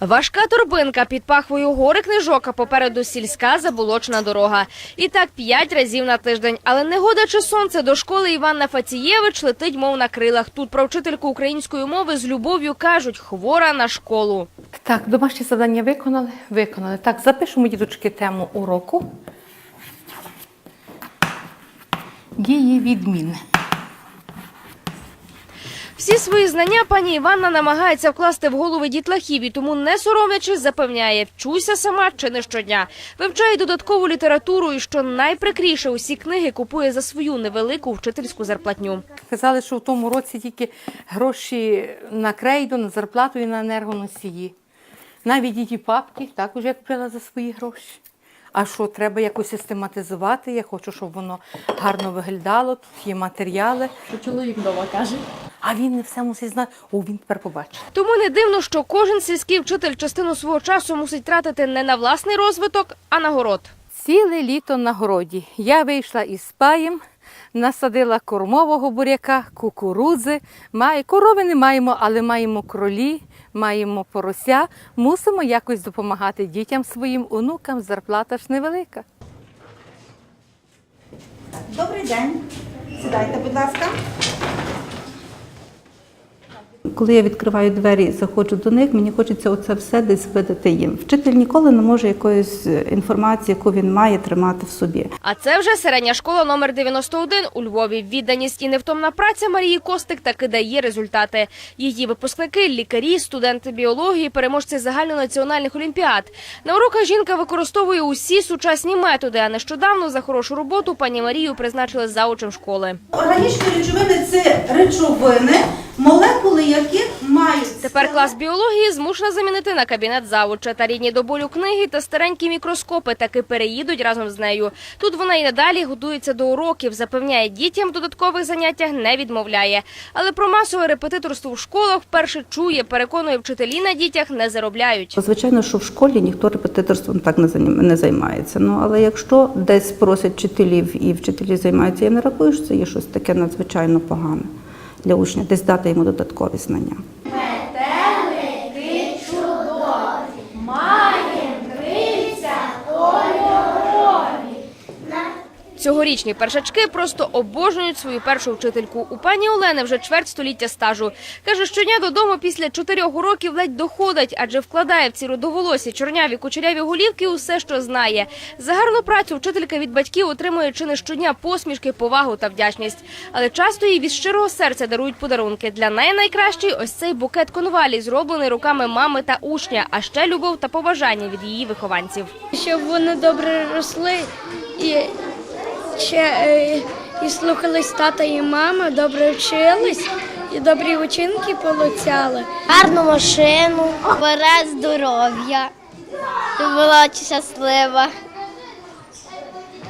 Важка торбинка під пахвою гори книжок, а попереду сільська заболочена дорога. І так п'ять разів на тиждень. Але негода чи сонце до школи Іванна Фацієвич летить, мов на крилах. Тут про вчительку української мови з любов'ю кажуть хвора на школу. Так, домашнє завдання виконали? Виконали. Так, запишемо, діточки, тему уроку. Дії відмінне. Всі свої знання пані Іванна намагається вкласти в голови дітлахів і тому, не соромлячись, запевняє, вчуся сама чи не щодня. Вивчає додаткову літературу і, що найприкріше, усі книги купує за свою невелику вчительську зарплатню. Казали, що в тому році тільки гроші на крейду, на зарплату і на енергоносії. Навіть діті папки також я купила за свої гроші. А що треба якось систематизувати? Я хочу, щоб воно гарно виглядало, тут є матеріали. Чоловік вдома каже. А він не все мусить знати. О, він тепер побачить. Тому не дивно, що кожен сільський вчитель частину свого часу мусить тратити не на власний розвиток, а на город. Ціле літо на городі. Я вийшла із паєм, насадила кормового буряка, кукурудзи. Має, корови не маємо, але маємо кролі, маємо порося. Мусимо якось допомагати дітям своїм онукам. Зарплата ж невелика. Добрий день. Сідайте, будь ласка. Коли я відкриваю двері і заходжу до них, мені хочеться оце все десь видати їм. Вчитель ніколи не може якоїсь е, інформації, яку він має, тримати в собі. А це вже середня школа номер 91 у Львові. Відданість і невтомна праця Марії Костик таки дає результати. Її випускники, лікарі, студенти біології, переможці загальнонаціональних олімпіад. На уроках жінка використовує усі сучасні методи. А нещодавно за хорошу роботу пані Марію призначили заучем школи. Органічні речовини це речовини, молекули яких мають Тепер клас біології змушена замінити на кабінет завуча. Та рідні до болю книги та старенькі мікроскопи таки переїдуть разом з нею. Тут вона і надалі готується до уроків, запевняє дітям додаткових заняттях не відмовляє. Але про масове репетиторство в школах вперше чує, переконує вчителі на дітях не заробляють. Звичайно, що в школі ніхто репетиторством так не займається. Ну але якщо десь просять вчителів і вчителі займаються, я не рахую, що це є щось таке надзвичайно погане для учня, десь дати йому додаткові знання. Цьогорічні першачки просто обожнюють свою першу вчительку. У пані Олени вже чверть століття стажу. Каже, щодня додому після чотирьох уроків ледь доходить, адже вкладає в ці родоволосі, чорняві, кучеряві голівки усе, що знає. За гарну працю вчителька від батьків отримує чи не щодня посмішки, повагу та вдячність. Але часто їй від щирого серця дарують подарунки. Для неї найкращий ось цей букет конвалі, зроблений руками мами та учня, а ще любов та поважання від її вихованців. щоб вони добре росли і, ще, е, і слухались тата і мами, добре вчились і добрі учинки получали. гарну машину, бере здоров'я, щоб була щаслива,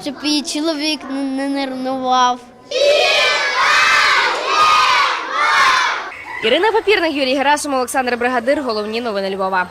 щоб її чоловік не, не нервнував. Ірина Папірник, Юрій Герасим, Олександр Бригадир. Головні новини Львова.